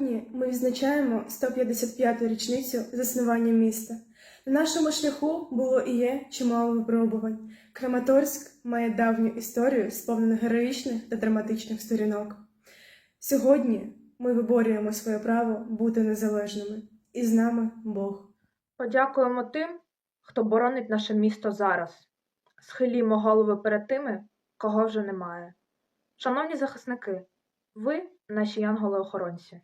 відзначаємо 155-ту річницю заснування міста. На нашому шляху було і є чимало випробувань. Краматорськ має давню історію, сповнену героїчних та драматичних сторінок. Сьогодні ми виборюємо своє право бути незалежними, і з нами Бог. Подякуємо тим, хто боронить наше місто зараз. Схилімо голови перед тими, кого вже немає. Шановні захисники, ви наші янголи-охоронці.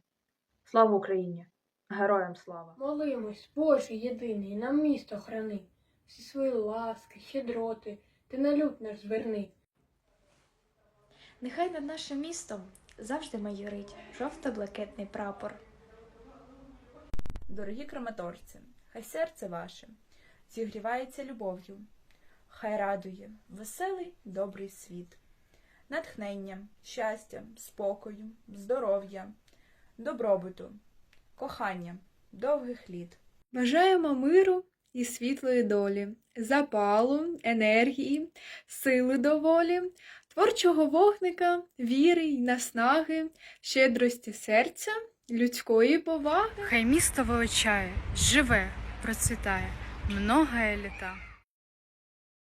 Слава Україні! Героям слава! Молимось, Боже єдиний, нам місто храни, всі свої ласки, щедроти, ти на люд наш зверни. Нехай над нашим містом завжди майорить жовто-блакитний прапор. Дорогі краматорці, хай серце ваше зігрівається любов'ю, хай радує веселий добрий світ, натхнення, щастя, спокою, здоров'я, добробуту, кохання, довгих літ. Бажаємо миру і світлої долі, запалу, енергії, сили доволі, творчого вогника, віри й наснаги, щедрості серця, людської поваги. Хай місто величає, живе, процвітає, многое літа.